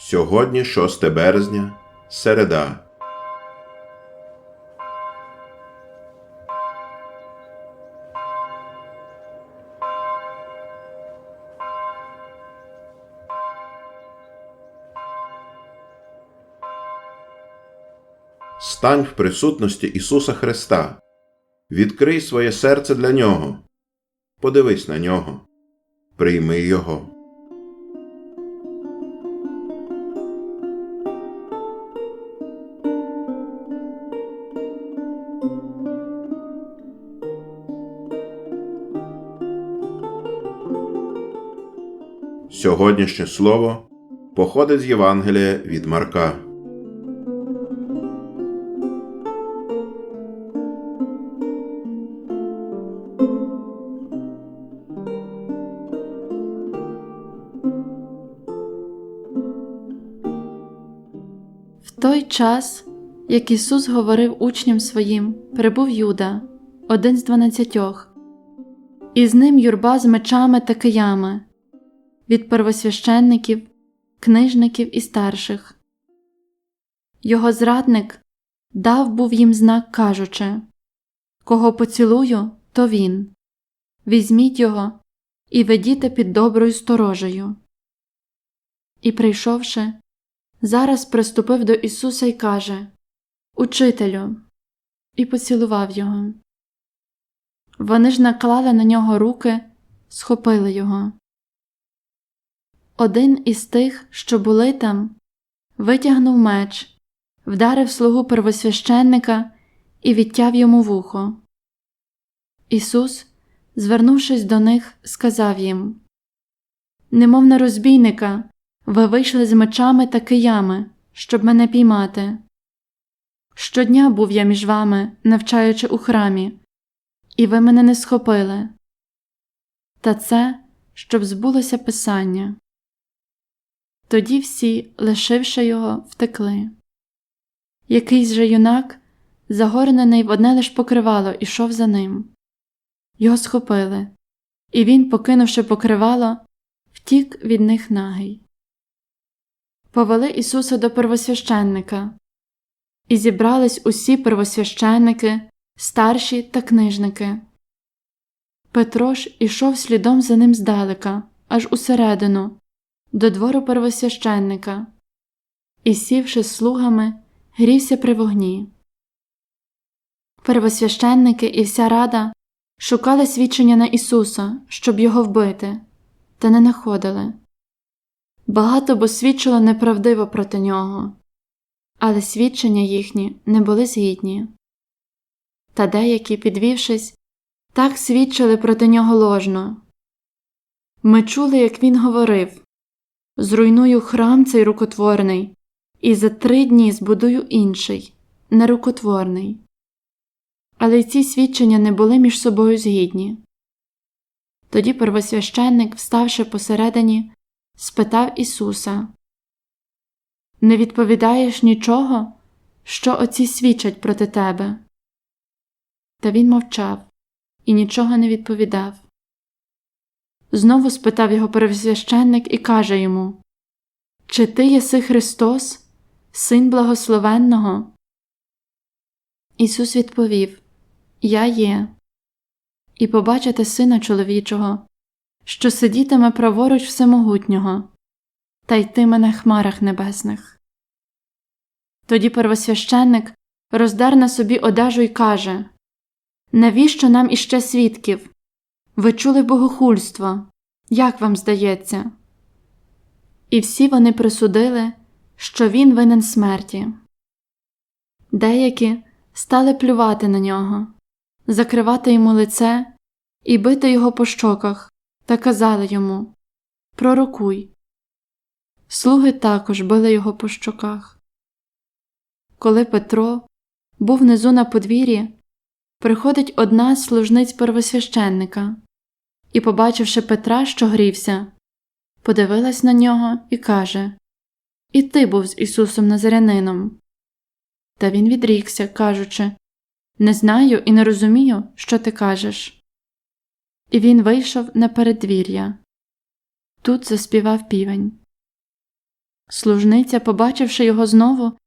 Сьогодні 6 березня, середа. Стань в присутності Ісуса Христа. Відкрий своє серце для Нього. Подивись на нього. Прийми Його. Сьогоднішнє слово походить з Євангелія від Марка. В той час, як Ісус говорив учням своїм, прибув Юда, один з дванадцятьох, і з ним юрба з мечами та киями, від первосвященників, книжників і старших. Його зрадник дав був їм знак, кажучи Кого поцілую, то він. Візьміть його і ведіте під доброю сторожею. І, прийшовши, зараз приступив до Ісуса і каже Учителю, і поцілував його. Вони ж наклали на нього руки, схопили його. Один із тих, що були там, витягнув меч, вдарив слугу первосвященника і відтяв йому вухо. Ісус, звернувшись до них, сказав їм Немов на розбійника, ви вийшли з мечами та киями, щоб мене піймати. Щодня був я між вами, навчаючи у храмі, і ви мене не схопили. Та це, щоб збулося Писання. Тоді всі, лишивши його, втекли. Якийсь же юнак, загорнений в одне лиш покривало, ішов за ним. Його схопили, і він, покинувши покривало, втік від них нагий. Повели Ісуса до первосвященника, і зібрались усі первосвященники, старші та книжники. Петро ж ішов слідом за ним здалека, аж усередину, до двору первосвященника, і, сівши з слугами, грівся при вогні. Первосвященники і вся рада шукали свідчення на Ісуса, щоб його вбити, та не находили. Багато бо свідчило неправдиво проти нього, але свідчення їхні не були згідні. Та деякі, підвівшись, так свідчили проти нього ложно. Ми чули, як він говорив Зруйную храм цей рукотворний, і за три дні збудую інший, нерукотворний. Але й ці свідчення не були між собою згідні. Тоді первосвященник, вставши посередині, спитав Ісуса Не відповідаєш нічого, що оці свідчать проти тебе? Та він мовчав і нічого не відповідав. Знову спитав його первосвященник і каже йому Чи ти єси Христос, Син благословенного? Ісус відповів Я є, і побачите Сина чоловічого, що сидітиме праворуч Всемогутнього, та йтиме на хмарах небесних. Тоді первосвященник роздер на собі одежу й каже Навіщо нам іще свідків? Ви чули богохульство, як вам здається? І всі вони присудили, що він винен смерті. Деякі стали плювати на нього, закривати йому лице і бити його по щоках та казали йому Пророкуй. Слуги також били його по щоках. Коли Петро був внизу на подвір'ї, приходить одна з служниць первосвященника і, побачивши Петра, що грівся, подивилась на нього і каже І ти був з Ісусом Назарянином. Та він відрікся, кажучи Не знаю і не розумію, що ти кажеш. І він вийшов на передвір'я. Тут заспівав півень. Служниця, побачивши його знову,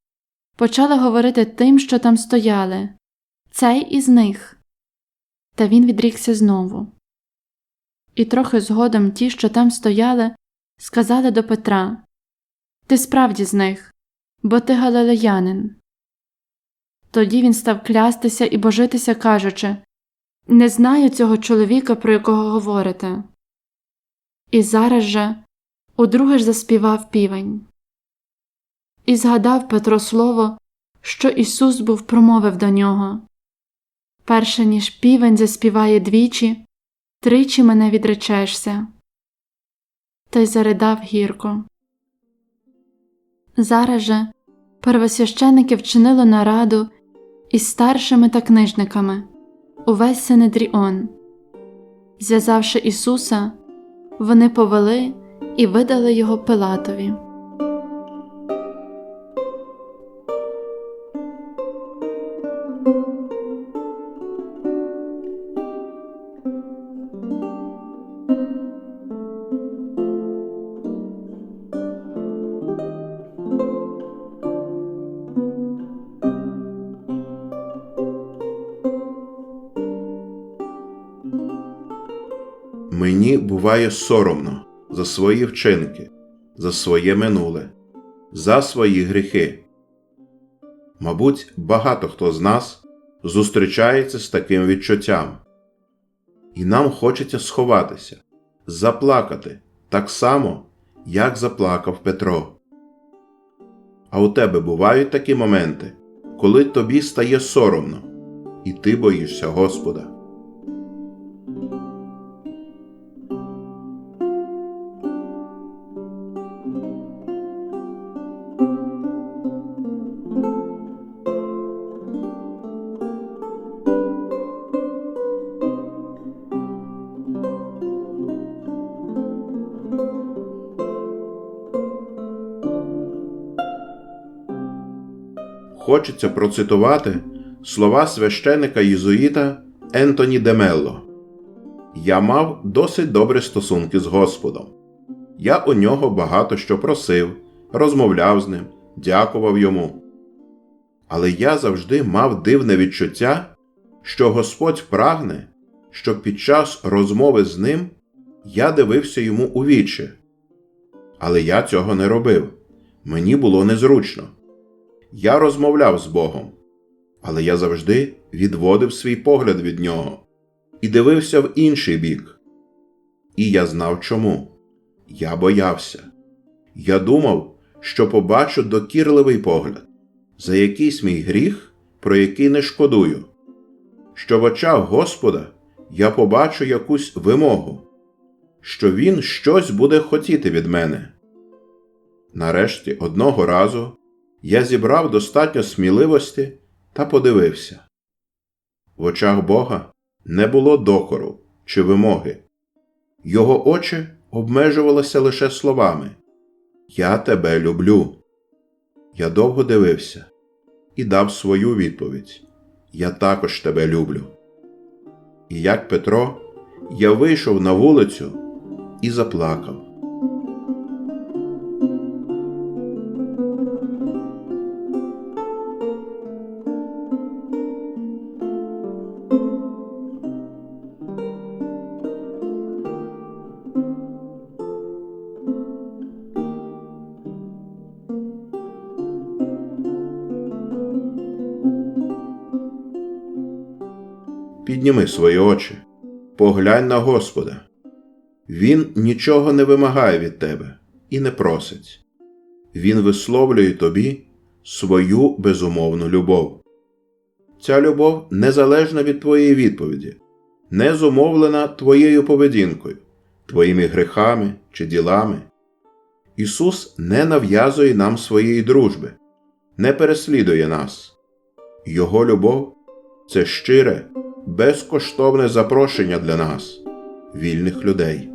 почала говорити тим, що там стояли Цей із них. Та він відрікся знову. І трохи згодом ті, що там стояли, сказали до Петра Ти справді з них, бо ти галилеянин. Тоді він став клястися і божитися, кажучи Не знаю цього чоловіка, про якого говорите. І зараз же удруге ж заспівав півень. І згадав Петро слово, що Ісус був промовив до нього Перше ніж півень заспіває двічі, тричі мене відречешся. Та й заридав гірко. Зараз же первосвященики вчинили нараду із старшими та книжниками увесь Синедріон. Зв'язавши Ісуса, вони повели і видали його Пилатові. Мені буває соромно за свої вчинки, за своє минуле, за свої гріхи. Мабуть, багато хто з нас зустрічається з таким відчуттям, і нам хочеться сховатися, заплакати так само, як заплакав Петро. А у тебе бувають такі моменти, коли тобі стає соромно, і ти боїшся Господа. Хочеться процитувати слова священика єзуїта Ентоні Демелло. Я мав досить добрі стосунки з Господом. Я у нього багато що просив, розмовляв з ним, дякував йому. Але я завжди мав дивне відчуття, що Господь прагне, щоб під час розмови з ним я дивився йому у вічі. Але я цього не робив. Мені було незручно. Я розмовляв з Богом, але я завжди відводив свій погляд від нього і дивився в інший бік. І я знав чому. Я боявся. Я думав, що побачу докірливий погляд за якийсь мій гріх, про який не шкодую, що в очах Господа я побачу якусь вимогу, що Він щось буде хотіти від мене. Нарешті одного разу я зібрав достатньо сміливості та подивився. В очах Бога не було докору чи вимоги. Його очі обмежувалися лише словами Я тебе люблю. Я довго дивився і дав свою відповідь Я також тебе люблю. І як Петро, я вийшов на вулицю і заплакав. Підніми свої очі, поглянь на Господа. Він нічого не вимагає від тебе і не просить. Він висловлює тобі свою безумовну любов. Ця любов незалежна від твоєї відповіді, не зумовлена твоєю поведінкою, твоїми грехами чи ділами. Ісус не нав'язує нам своєї дружби, не переслідує нас. Його любов це щире безкоштовне запрошення для нас, вільних людей.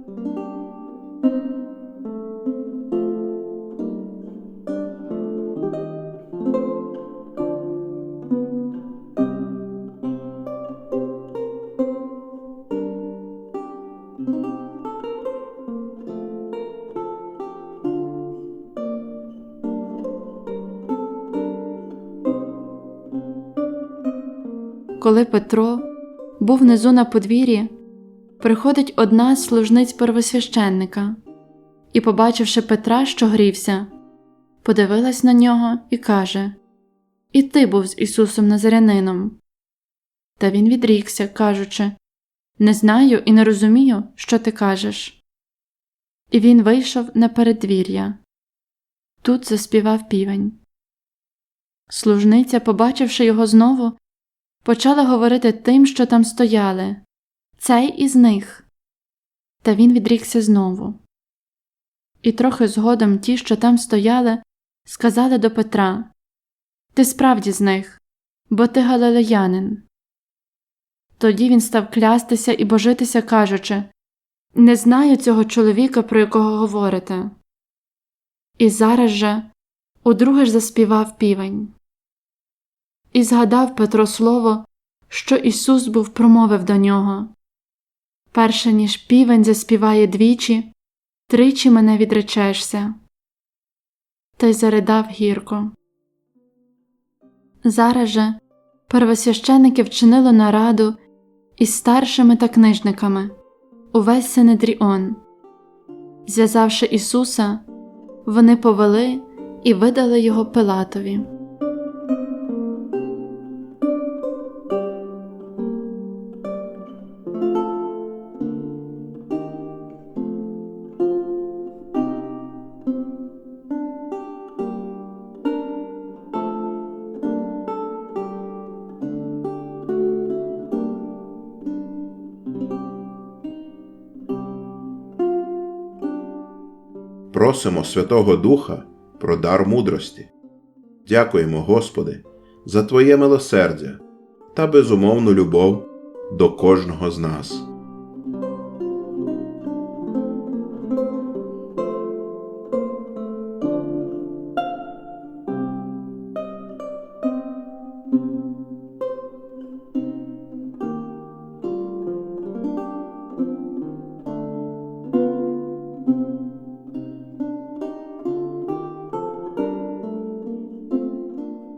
Коли Петро був внизу на подвір'ї, приходить одна з служниць первосвященника і, побачивши Петра, що грівся, подивилась на нього і каже І ти був з Ісусом Назарянином. Та він відрікся, кажучи Не знаю і не розумію, що ти кажеш. І він вийшов на передвір'я. Тут заспівав півень. Служниця, побачивши його знову, почала говорити тим, що там стояли Цей із них. Та він відрікся знову. І трохи згодом ті, що там стояли, сказали до Петра Ти справді з них, бо ти галилеянин. Тоді він став клястися і божитися, кажучи Не знаю цього чоловіка, про якого говорите. І зараз же удруге ж заспівав півень. І згадав Петро слово, що Ісус був промовив до нього Перше ніж півень заспіває двічі, тричі мене відречешся. Та й заридав гірко. Зараз же первосвященики вчинили нараду із старшими та книжниками увесь Синедріон. Зв'язавши Ісуса, вони повели і видали його Пилатові. Просимо Святого Духа про дар мудрості. Дякуємо, Господи, за Твоє милосердя та безумовну любов до кожного з нас.